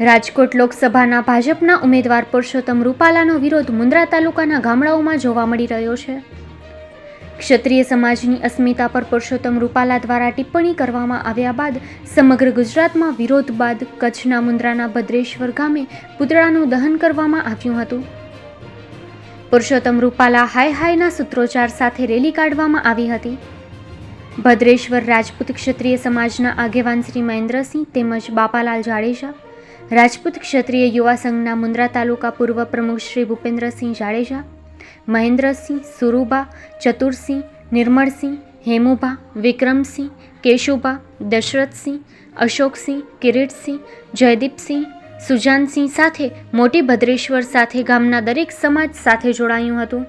રાજકોટ લોકસભાના ભાજપના ઉમેદવાર પુરુષોત્તમ રૂપાલાનો વિરોધ મુન્દ્રા તાલુકાના ગામડાઓમાં જોવા મળી રહ્યો છે. ક્ષત્રિય સમાજની અસ્મિતા પર પુરુષોત્તમ રૂપાલા દ્વારા ટિપ્પણી કરવામાં આવ્યા બાદ સમગ્ર ગુજરાતમાં વિરોધ બાદ કચ્છના મુન્દ્રાના ભદ્રેશ્વર ગામે પૂતળાનું દહન કરવામાં આવ્યું હતું. પુરુષોત્તમ રૂપાલા હાય હાયના સૂત્રોચ્ચાર સાથે રેલી કાઢવામાં આવી હતી. ભદ્રેશ્વર રાજપૂત ક્ષત્રિય સમાજના આગેવાન શ્રી મહેન્દ્રસિંહ તેમજ બાપાલાલ જાડેજા રાજપૂત ક્ષત્રિય યુવા સંઘના મુન્દ્રા તાલુકા પૂર્વ પ્રમુખ શ્રી ભૂપેન્દ્રસિંહ જાડેજા, મહેન્દ્રસિંહ સુરુબા, ચતુરસિંહ, નિર્મળસિંહ, હેમુભા, વિક્રમસિંહ, કેશુભા, દશરથસિંહ, અશોકસિંહ, કિરીટસિંહ, જયદીપસિંહ, સુજાનસિંહ સાથે મોટી ભદ્રેશ્વર સાથે ગામના દરેક સમાજ સાથે જોડાયું હતું.